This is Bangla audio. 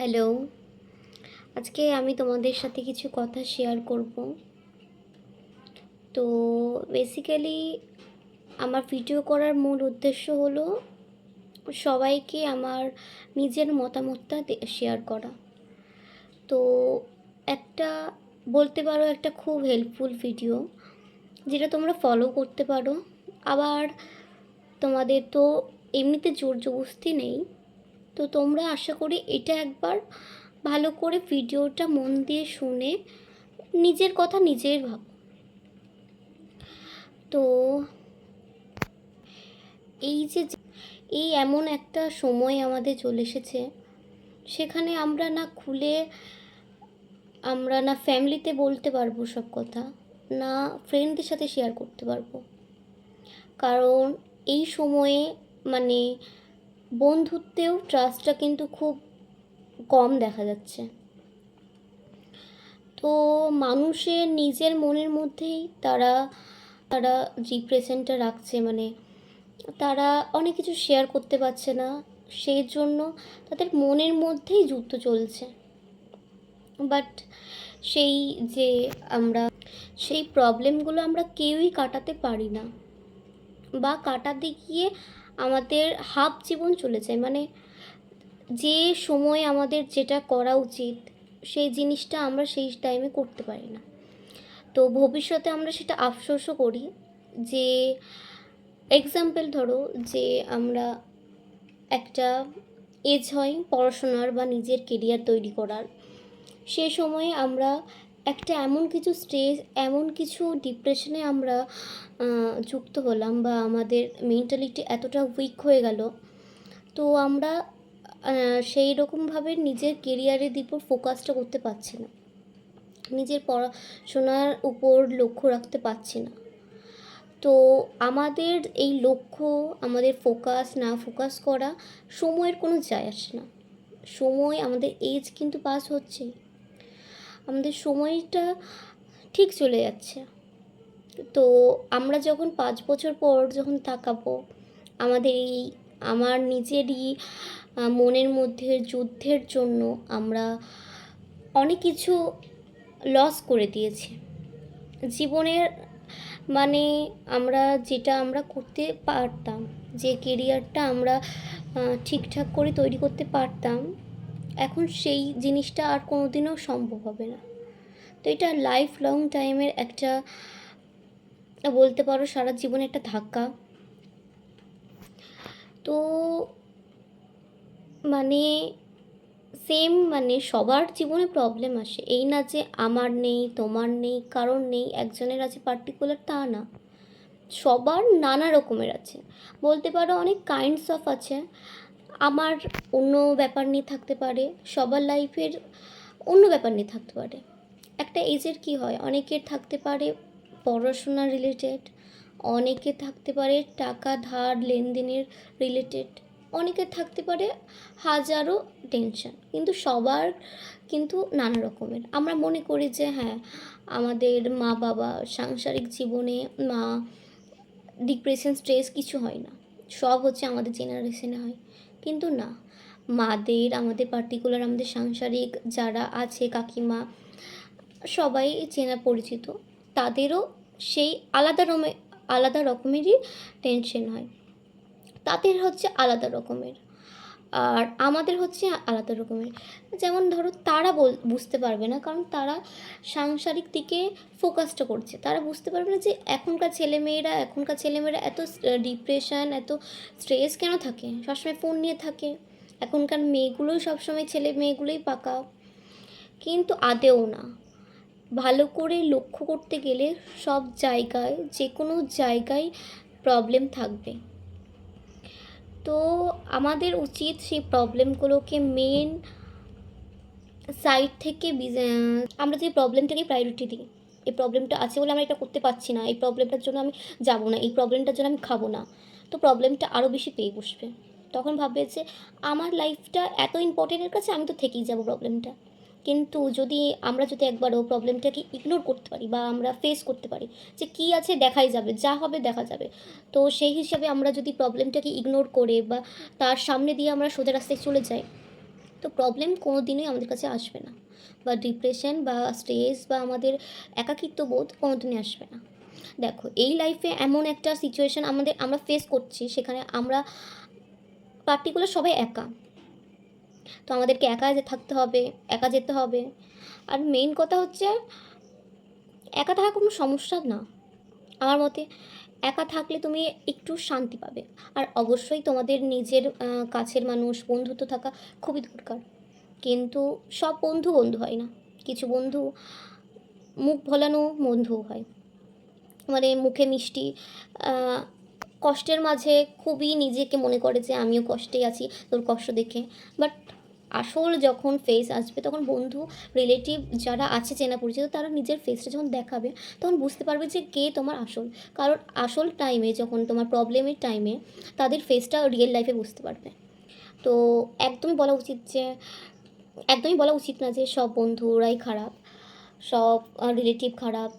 হ্যালো। আজকে আমি তোমাদের সাথে কিছু কথা শেয়ার করব। তো বেসিক্যালি আমার ভিডিও করার মূল উদ্দেশ্য হলো সবাইকে আমার নিজের মতামতটা শেয়ার করা। তো একটা বলতে পারো একটা খুব হেল্পফুল ভিডিও যেটা তোমরা ফলো করতে পারো। আবার তোমাদের তো এমনিতে জোর জবস্তি নেই। তো তোমরা আশা করি এটা একবার ভালো করে ভিডিওটা মন দিয়ে শুনে নিজের কথা নিজের ভাব। তো এই যে এই এমন একটা সময় আমাদের চলে এসেছে, সেখানে আমরা না খুলে আমরা না ফ্যামিলিতে বলতে পারব সব কথা, না ফ্রেন্ডদের সাথে শেয়ার করতে পারব। কারণ এই সময়ে মানে বন্ধুত্বেও ট্রাস্টটা কিন্তু খুব কম দেখা যাচ্ছে। তো মানুষের নিজের মনের মধ্যেই তারা তারা ডিপ্রেশনটা রাখছে মানে তারা অনেক কিছু শেয়ার করতে পারছে না, সেই জন্য তাদের মনের মধ্যেই যুদ্ধ চলছে। বাট সেই যে আমরা, সেই প্রবলেমগুলো আমরা কেউই কাটাতে পারি না। বা কাটাতে গিয়ে আমাদের হাফ জীবন চলে যায়। মানে যে সময় আমাদের যেটা করা উচিত, সেই জিনিসটা আমরা সেই টাইমে করতে পারি না। তো ভবিষ্যতে আমরা সেটা আফসোসও করি যে এক্সাম্পল ধরো যে আমরা একটা এজ হয় পড়াশোনার বা নিজের কেরিয়ার তৈরি করার। সে সময়ে আমরা একটা এমন কিছু স্টেজ এমন কিছু ডিপ্রেশনে আমরা যুক্ত হলাম বা আমাদের মেন্টালিটি এতটা উইক হয়ে গেল, তো আমরা সেই রকমভাবে নিজের কেরিয়ারের দিকে ফোকাসটা করতে পারছি না। নিজের পড়াশোনার উপর লক্ষ্য রাখতে পারছি না। তো আমাদের এই লক্ষ্য, আমাদের ফোকাস না ফোকাস করা, সময়ের কোনো যায় আসে না। সময় আমাদের এজ কিন্তু পাস হচ্ছে। আমাদের সময়টা ঠিক চলে যাচ্ছে। তো আমরা যখন পাঁচ বছর পর যখন তাকাবো, আমাদের এই, আমার নিজেরই মনের মধ্যে যুদ্ধের জন্য আমরা অনেক কিছু লস করে দিয়েছি। জীবনের মানে আমরা যেটা আমরা করতে পারতাম, যে কেরিয়ারটা আমরা ঠিকঠাক করে তৈরি করতে পারতাম এখন সেই জিনিসটা আর কোনো দিনও সম্ভব হবে না। তো এটা লাইফ লং টাইমের একটা, বলতে পারো সারা জীবনে একটা ধাক্কা। তো মানে সেম মানে সবার জীবনে প্রবলেম আসে। এই না যে আমার নেই, তোমার নেই, কারোর নেই, একজনের আছে পার্টিকুলার তা না। সবার নানা রকমের আছে। বলতে পারো অনেক কাইন্ডস অফ আছে। আমার অন্য ব্যাপার নিয়ে থাকতে পারে, সবার লাইফের অন্য ব্যাপার নিয়ে থাকতে পারে। একটা এজের কি হয়? অনেকের থাকতে পারে পড়াশোনা রিলেটেড অনেকে থাকতে পারে টাকা, ধার, লেনদেনের রিলেটেড অনেকের থাকতে পারে হাজারো টেনশন কিন্তু সবার কিন্তু নানা রকমের। আমরা মনে করি যে হ্যাঁ আমাদের মা বাবা সাংসারিক জীবনে মা ডিপ্রেশন স্ট্রেস কিছু হয় না। সব হচ্ছে আমাদের জেনারেশনে হয়। কিন্তু না। মাদের, আমাদের পার্টিকুলার আমাদের সাংসারিক যারা আছে, কাকিমা, সবাই চেনা পরিচিত, তাদেরও সেই আলাদা রমে, আলাদা রকমেরই টেনশন হয়। তাদের হচ্ছে আলাদা রকমের। আর আমাদের হচ্ছে আলাদা রকমের। যেমন ধরো তারা বুঝতে পারবে না, কারণ তারা সাংসারিক দিকে ফোকাসটা করছে। তারা বুঝতে পারবে না যে এখনকার ছেলেমেয়েরা এখনকার ছেলেমেয়েরা এত ডিপ্রেশন এত স্ট্রেস কেন থাকে? সবসময় ফোন নিয়ে থাকে। এখনকার মেয়েগুলোই সবসময় ছেলে মেয়েগুলোই পাকা। কিন্তু আদেও না। ভালো করে লক্ষ্য করতে গেলে সব জায়গায় যে কোনো জায়গায় প্রবলেম থাকবে। তো আমাদের উচিত সেই প্রবলেমগুলোকে মেন সাইড থেকে আমরা যে প্রবলেমটাকে প্রায়োরিটি দিই, এই প্রবলেমটা আছে বলে আমরা এটা করতে পারছি না, এই প্রবলেমটার জন্য আমি যাব না, এই প্রবলেমটার জন্য আমি খাব না, তো প্রবলেমটা আরও বেশি পেয়ে বসবে। তখন ভাববে যে, আমার লাইফটা এত ইম্পর্টেন্টের কাছে আমি তো থেকেই যাব প্রবলেমটা কিন্তু যদি আমরা যদি একবারও প্রবলেমটাকে ইগনোর করতে পারি বা আমরা ফেস করতে পারি যে কী আছে দেখাই যাবে, যা হবে দেখা যাবে। তো সেই হিসাবে আমরা যদি প্রবলেমটাকে ইগনোর করে বা তার সামনে দিয়ে আমরা সোজা রাস্তায় চলে যাই, তো প্রবলেম কোনো দিনই আমাদের কাছে আসবে না। বা ডিপ্রেশন বা স্ট্রেস বা আমাদের একাকিত্ব বোধ কোনো দিনই আসবে না। দেখো, এই লাইফে এমন একটা সিচুয়েশান আমাদের, আমরা ফেস করছি, সেখানে আমরা পার্টিকুলার সবাই একা। তো আমাদেরকে একা থাকতে হবে, একা যেতে হবে। আর মেইন কথা হচ্ছে, একা থাকা কোনো সমস্যা না। আমার মতে, একা থাকলে তুমি একটু শান্তি পাবে। আর অবশ্যই তোমাদের নিজের কাছের মানুষ, বন্ধুত্ব থাকা খুবই দরকার। কিন্তু সব বন্ধু বন্ধু হয় না। কিছু বন্ধু মুখ ভোলানো বন্ধু হয়। মানে মুখে মিষ্টি কষ্টের মাঝে খুবই নিজেকে মনে করে যে আমিও কষ্টে আছি তোর কষ্ট দেখে। বাট আসল যখন ফেস আসবে, তখন বন্ধু রিলেটিভ যারা আছে চেনা পরিচিত, তারা নিজের ফেসটা যখন দেখাবে, তখন বুঝতে পারবে যে কে তোমার আসল। কারণ আসল টাইমে যখন তোমার প্রবলেমের টাইমে তাদের ফেসটা রিয়েল লাইফে বুঝতে পারবে। তো একদমই বলা উচিত যে, একদমই বলা উচিত না যে সব বন্ধুরাই খারাপ, সব রিলেটিভ খারাপ